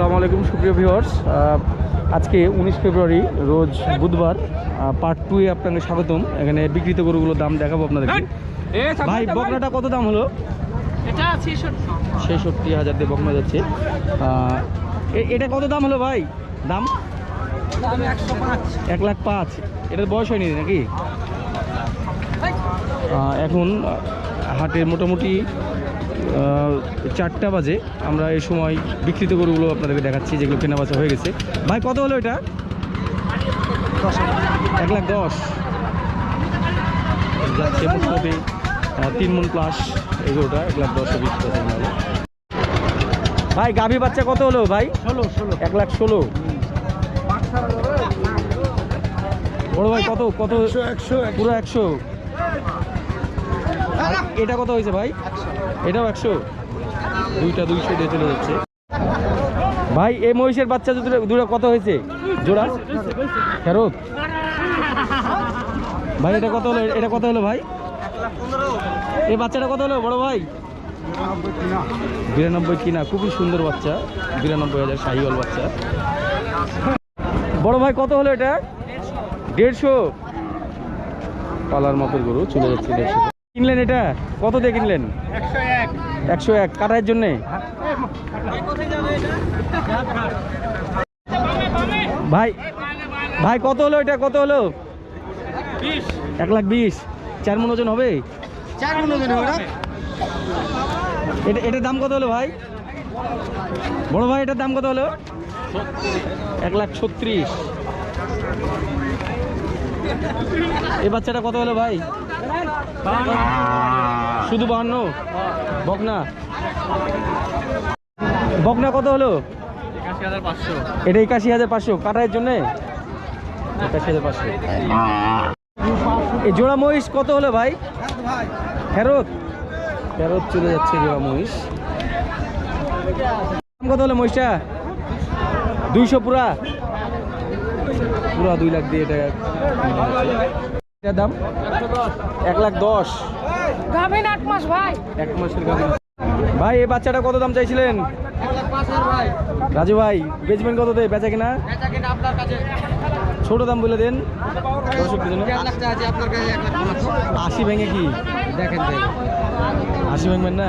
আসসালামু আলাইকুম সুপ্রিয় ভিউয়ার্স। আজকে উনিশ ফেব্রুয়ারি রোজ বুধবার পার্ট টুয়ে আপনাকে স্বাগতম। এখানে বিক্রিত গরুগুলোর দাম দেখাবো আপনাদেরকে। ভাই বকনাটা কত দাম হলো? এটা ছেষট্টি। হাজার দিয়ে বকনা যাচ্ছে। এটা কত দাম হলো ভাই? দাম? এক লাখ পাঁচ। এটার বয়স হয়নি নাকি? এখন হাটের মোটামুটি চারটা বাজে। আমরা এই সময় বিক্রিত গরুগুলো আপনাদেরকে দেখাচ্ছি যেগুলো কেনা বেচা হয়ে গেছে। ভাই কত হলো এটা? এক লাখ দশ। যাচ্ছে মোটামুটি তিন মন প্লাস এগুলোটা এক লাখ দশে হবে। ভাই গাভী বাচ্চা কত হলো ভাই? ষোলো ষোলো। এক লাখ ষোলো। বড় ভাই কত কত? একশো পুরো একশো। এটা কত হয়েছে ভাই? এটাও একশো? দুইটা দুইশো দিয়ে চলে যাচ্ছে। ভাই, এই মহিষের বাচ্চা দুটো কত হয়েছে? জোড়া? ফেরত? ভাই, এটা কত হলো? এটা কত হলো ভাই? এই বাচ্চাটা কত হলো, বড় ভাই? বিরানব্বই কিনা, খুবই সুন্দর বাচ্চা। বিরানব্বই হাজার শাহিওয়াল বাচ্চা। বড় ভাই, কত হলো এটা? দেড়শো। পালার মাপের গরু, চলে যাচ্ছে দেড়শো। কিনলেন এটা? কত দিয়ে কিনলেন? একশো এক। কাটার জন্যে? ভাই ভাই কত হলো এটা? কত হলো? এক লাখ বিশ। চার মন ওজন হবে? চার মনে ওজন ওটা এটা এটার দাম কত হলো ভাই? বড় ভাই এটার দাম কত হলো? এক লাখ ছত্রিশ। এই বাচ্চাটা কত হলো ভাই? শুধু বাহান্ন? বকনা? বকনা কত হলো? এটা একাশি হাজার পাঁচশো। কাটার জন্যে? একাশি হাজার পাঁচশো। এই জোড়া মহিষ কত হলো ভাই? ফেরত? ফেরত চলে যাচ্ছে জোড়া মহিষ। কত হলো মহিষটা? দুইশো পুরা। পুরা দুই লাখ দিয়ে এটা এটার দাম? এক লাখ দশ। গাভিন আট মাস ভাই। এক মাসের গাভী ভাই এই বাচ্চাটা কত দাম চাইছিলেন? রাজু ভাই বেচবেন কত দেয় বেচা কিনা? এটা কিনা আপনার কাছে। ছোট দাম বলে দেন। আশি ভেঙে কি? দেখেন। আশি ভাঙবেন না?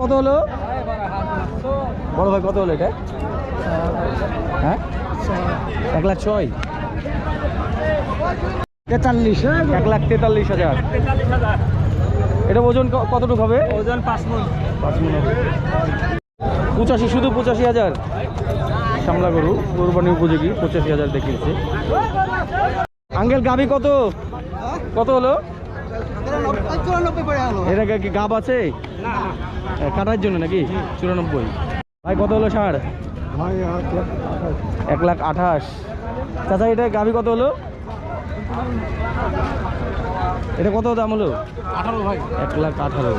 কত হলো? বড় ভাই কত হলো এটা? হ্যাঁ? এক লাখ ছয়। তেতাল্লিশ এক লাখ তেতাল্লিশ হাজার। এটা ওজন কতটুকু হবে? ওজন পাঁচ মন। পাঁচ মন হবে। পঁচাশি শুধু পঁচাশি হাজার। সামলা গরু কোরবানি উপযোগী পঁচাশি হাজার দেখিয়েছে। আঙ্গেল গাবি কত? কত হলো? এটা কি গাব আছে? কাটার জন্য নাকি? চুরানব্বই। ভাই কত হলো ভাই এক লাখ আঠাশ। চাচা এটা গাভি কত হলো? এটা কত দাম হলো? আঠারো ভাই। এক লাখ আঠারো।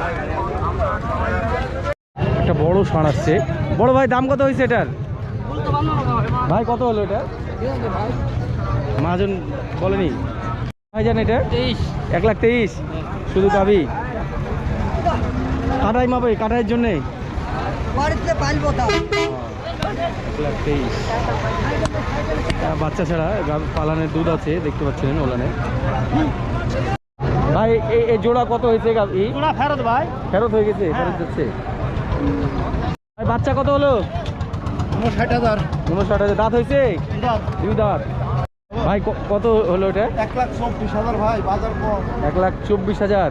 একটা বড় ষাঁড় আসছে। বড় ভাই দাম কত হয়েছে এটার? ভাই কত হলো এটা? মহাজন বলেনি। ভাই জান এটা? এক লাখ তেইশ। শুধু গাভি কাটাই মাপে কাটাইয়ের জন্যে। বাড়িতে পাইলবো তা এক লাখ তেইশ। বাচ্চা ছাড়া পালানের দুধ আছে দেখতে পাচ্ছেন ওলানে। ভাই এই জোড়া কত হয়েছে ফেরত ভাই। ফেরত হয়ে গেছে ফেরত যাচ্ছে। ভাই বাচ্চা কত হলো? হাজার। উনষাট হাজার। দাঁত হয়েছে? দুই দাঁত। ভাই কত হলো এটা? এক লাখ চব্বিশ হাজার ভাই বাজার কম। এক লাখ চব্বিশ হাজার।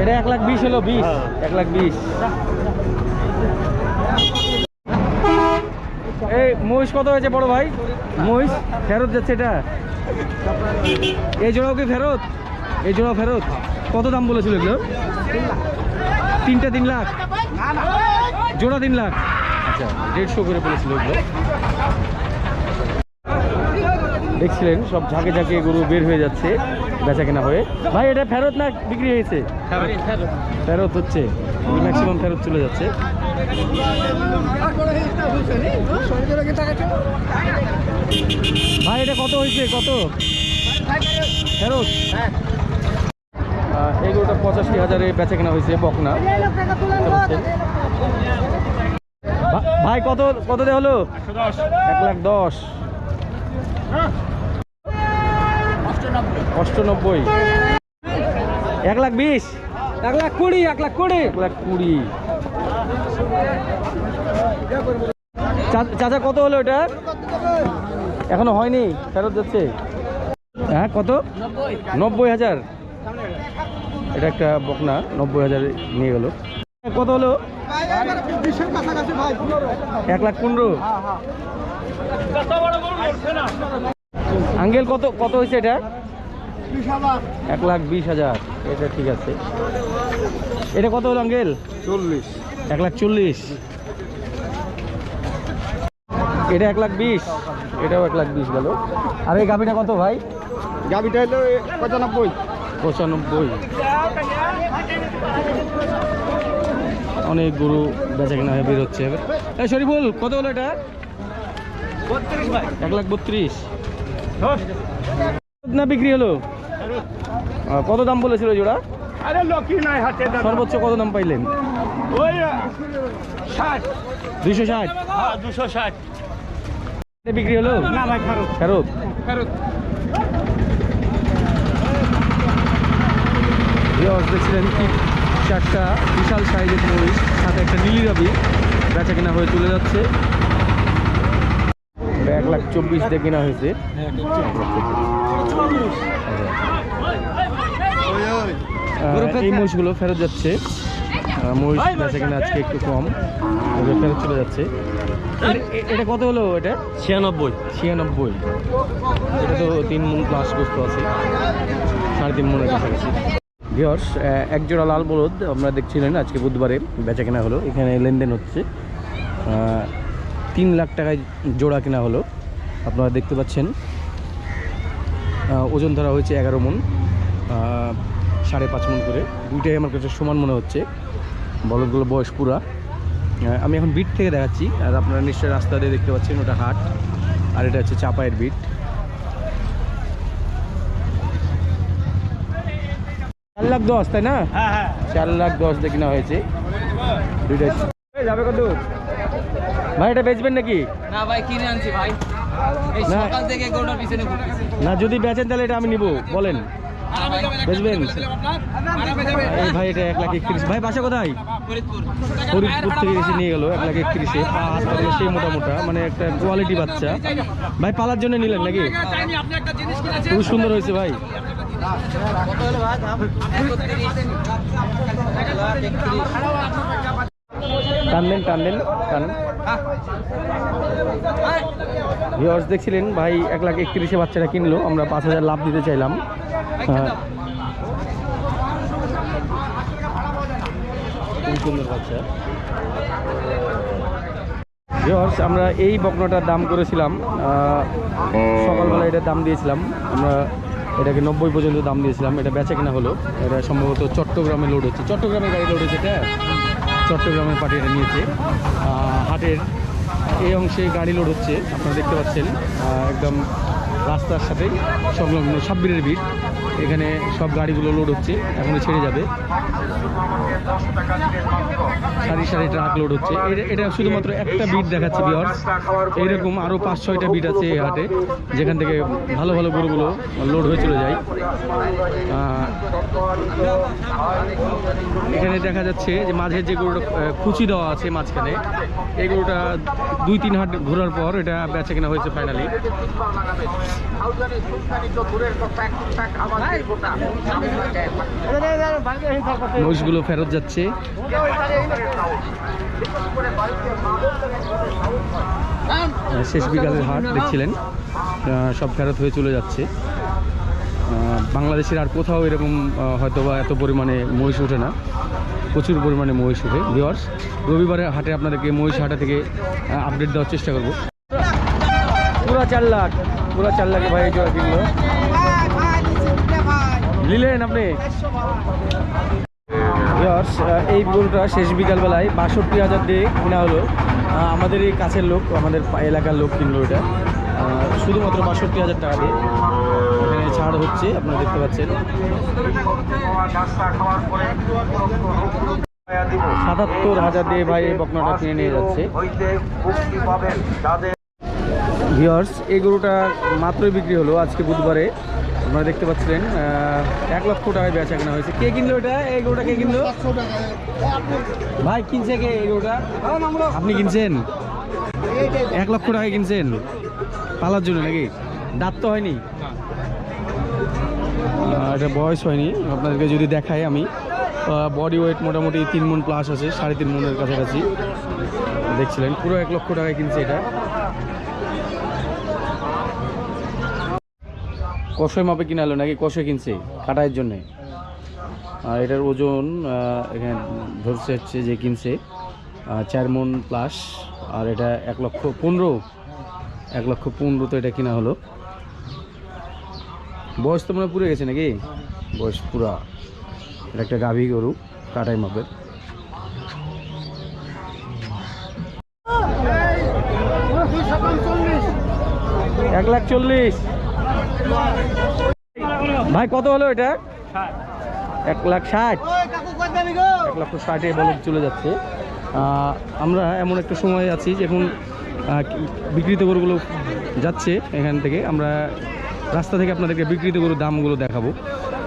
এটা এক লাখ বিশ হলো বিশ? এক লাখ বিশ। এই মহিষ কত হয়েছে বড় ভাই? মহিষ? ফেরত যাচ্ছে এটা? এই জোড়াও কি ফেরত? এই জোড়াও ফেরত? কত দাম বলেছিল এগুলো? তিনটা তিন লাখ। জোড়া তিন লাখ। আচ্ছা দেড়শো করে বলেছিল এগুলো। দেখছিলেন, সব ঝাঁকে ঝাঁকে গরু বের হয়ে যাচ্ছে। বেচা কেনা হয়ে। ভাই এটা ফেরত না বিক্রি হয়েছে? ফেরত হচ্ছে। ম্যাক্সিমাম ফেরত চলে যাচ্ছে। ভাই এটা কত হয়েছে? কত? ফেরত? এই গরুটা পঁচাশি হাজারে বেচা কেনা হয়েছে বকনা। ভাই কত কত দেওয়া হলো? এক লাখ দশ। অষ্টানব্বই। এক লাখ বিশ। এক লাখ কুড়ি এক লাখ কুড়ি। এক লাখ কুড়ি। চাচা কত হলো এটা? এখনও হয়নি ফেরত যাচ্ছে। হ্যাঁ কত? নব্বই হাজার। এটা একটা বকনা নব্বই হাজার নিয়ে গেল। কত হলো? এক লাখ পনেরো। আঙ্গেল কত কত হয়েছে এটা? এক লাখ বিশ হাজার এটা ঠিক আছে। এটা কত হলো আঙ্গেল চল্লিশ। এক লাখ চল্লিশ। এটা এক লাখ বিশ এটাও এক লাখ বিশ গেল। আর এই গাভিটা কত ভাই? গাবিটা হলো পঁচানব্বই। পঁচানব্বই। অনেক গরু বেচা কেনা হয়ে বের হচ্ছে। এবার এই শরীফুল কত হলো এটা? এক লাখ বত্রিশ। না বিক্রি হলো? কত দাম বলেছিল জোড়া? আরে লক্ষ্মী নাই হাতে সর্বোচ্চ কত দাম পাইলেন? ওই ষাট। দুইশো ষাট? হ্যাঁ দুশো ষাট। বিক্রি হলো? না ভাই ফেরত। ফেরত? ফেরত। দেখছিলেন কি? চারটা বিশাল সাইজের মরিচ সাথে একটা নীলি রবি বেচা কেনা হয়ে চলে যাচ্ছে। লাখ চব্বিশ দিয়ে কেনা হয়েছে। এই মহিষগুলো ফেরত যাচ্ছে। মহিষ বেচা কেনা আজকে একটু কম। ফেরত চলে যাচ্ছে। এটা কত হলো এটা? ছিয়ানব্বই। ছিয়ানব্বই। এটা তো তিন মন প্লাস গোস্ত আছে। সাড়ে তিন মনের কাছাকাছি। ভিওর্স এক জোড়া লাল বলদ আমরা দেখছিলেন আজকে বুধবারে বেচা কেনা হলো। এখানে লেনদেন হচ্ছে। তিন লাখ টাকায় জোড়া কেনা হলো। আপনারা দেখতে পাচ্ছেন ওজন ধরা হয়েছে এগারো মন সাড়ে পাঁচ মন করে। দুইটাই আমার কাছে সমান মনে হচ্ছে। বলদগুলো বয়স পুরা। আমি এখন বিট থেকে দেখাচ্ছি আর আপনারা নিশ্চয়ই রাস্তা দিয়ে দেখতে পাচ্ছেন ওটা হাট। আর এটা হচ্ছে চাপায়ের বিট। চার লাখ দশ তাই না? হ্যাঁ হ্যাঁ। চার লাখ দশ দিয়ে কিনা হয়েছে। দুইটাই। যাবে কত? ভাই এটা বেচবেন নাকি? না ভাই কিনে আনছি ভাই। এই না। সকাল থেকে গরুটার পিছনে ঘুরতেছি। না যদি বেচেন তাহলে এটা আমি নিব বলেন। বেচবেন? এই ভাই এটা এক লাখ একত্রিশ। ভাই বাসা কোথায়? ফরিদপুর। থেকে এসে নিয়ে গেল এক লাখ একত্রিশে পা হাতটা গুলো সেই মোটা মোটা মানে একটা কোয়ালিটি বাচ্চা। ভাই পালার জন্য নিলেন নাকি? খুব সুন্দর হয়েছে ভাই। টানলেন টানলেন টানেন ভিওর্স দেখছিলেন, ভাই এক লাখ একত্রিশে বাচ্চাটা কিনলো, আমরা পাঁচ হাজার লাভ দিতে চাইলাম। ভিওর্স আমরা এই বকনাটার দাম করেছিলাম সকালবেলা এটার দাম দিয়েছিলাম, আমরা এটাকে নব্বই পর্যন্ত দাম দিয়েছিলাম, এটা বেচা কিনা হলো, এটা সম্ভবত চট্টগ্রামে লোড হচ্ছে। চট্টগ্রামে গাড়ি লোড হচ্ছে, এটা? চট্টগ্রামের পাঠিয়ে নিয়েছে। হাটের এই অংশে গাড়ি লোড হচ্ছে, আপনারা দেখতে পাচ্ছেন। একদম রাস্তার সাথেই সংলগ্ন সাব্বিরের বিট। এখানে সব গাড়িগুলো লোড হচ্ছে, এখনই ছেড়ে যাবে। সারি সারি ট্রাক লোড হচ্ছে। এটা- শুধুমাত্র একটা বিট দেখাচ্ছে বিহার্স এইরকম আরও পাঁচ, ছয়টা বিট আছে এই হাটে, যেখান থেকে ভালো ভালো গরুগুলো লোড হয়ে চলে যায়। এখানে দেখা যাচ্ছে যে মাঝে যে গরুটা কুচি দেওয়া আছে মাঝখানে, এই গরুটা দুই, তিন হাট ঘোরার পর এটা বেচা কেনা হয়েছে ফাইনালি মহিষগুলো ফেরত যাচ্ছে। শেষ বিকালের হাট দেখছিলেন। সব ফেরত হয়ে চলে যাচ্ছে। বাংলাদেশের আর কোথাও এরকম হয়তো বা এত পরিমাণে মহিষ ওঠে না। প্রচুর পরিমাণে মহিষ ওঠে। ভিওয়ার্স রবিবারের হাটে আপনাদেরকে মহিষ হাটা থেকে আপডেট দেওয়ার চেষ্টা করব। পুরা চার লাখ, পুরা চার লাখে ভাই জোড়া কিনলো। নিলেন আপনি? এই গরুটা শেষ বিকালবেলায় বাষট্টি হাজার দিয়ে কেনা হলো। আমাদের এই কাছের লোক, আমাদের এলাকার লোক কিনলো এটা। শুধুমাত্র বাষট্টি হাজার টাকা দিয়ে। এখানে ছাড় হচ্ছে, আপনারা দেখতে পাচ্ছেন। সাতাত্তর হাজার দিয়ে ভাই এই বকনাটা কিনে নিয়ে যাচ্ছে। ভিওর্স এই গরুটা মাত্রই বিক্রি হলো আজকে বুধবারে। আপনারা দেখতে পাচ্ছিলেন এক লক্ষ টাকায় বেচা কেনা হয়েছে। কে কিনলো এটা? এই গরুটা কে কিনলো? ভাই, কিনছে কে এই গরুটা? আপনি কিনছেন? এক লক্ষ টাকায় কিনছেন? পালার জন্য নাকি? দাঁত তো হয়নি। এটা বয়স হয়নি। আপনাদেরকে যদি দেখাই আমি। বডি ওয়েট মোটামুটি তিন মন প্লাস আছে, সাড়ে তিন মনের কাছাকাছি। দেখছিলেন, পুরো এক লক্ষ টাকায় কিনছে এটা। কষয় মাপে কিনা হলো নাকি কষে কিনছে কাটাইয়ের জন্যে। আর এটার ওজন এখানে ধরছে হচ্ছে যে কিনছে চার মন প্লাস আর এটা এক লক্ষ পনেরো, এক লক্ষ পনেরো তো এটা কিনা হলো। বয়স তো মনে পুরে গেছে নাকি? বয়স পুরা। এটা একটা গাভী গরু, কাটাই মাপের। এক লাখ চল্লিশ। ভাই কত হলো এটা? এক লাখ ষাট। এক লক্ষ ষাটে বলদ চলে যাচ্ছে। আমরা এমন একটা সময় আছি যখন কি- গরুগুলো যাচ্ছে এখান থেকে। আমরা রাস্তা থেকে আপনাদেরকে বিকৃত গরুর দামগুলো দেখাবো।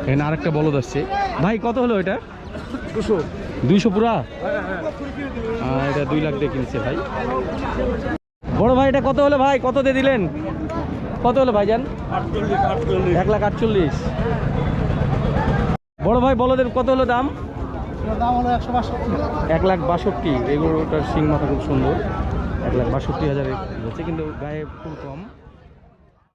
এখানে আরেকটা বলদ আসছে। ভাই কত হলো এটা? দুশো। দুইশো পুরা? এটা দুই লাখ দিয়ে কিনছে ভাই। বড় ভাই এটা কত হলো ভাই? কত দিয়ে দিলেন? কত হলো ভাইজান? এক লাখ আটচল্লিশ। বড় ভাই বলদের কত হলো দাম? এক লাখ বাষট্টি। এগুলোটার সিং মাথা খুব সুন্দর। এক লাখ বাষট্টি হাজারে কিন্তু গায়ে খুব কম।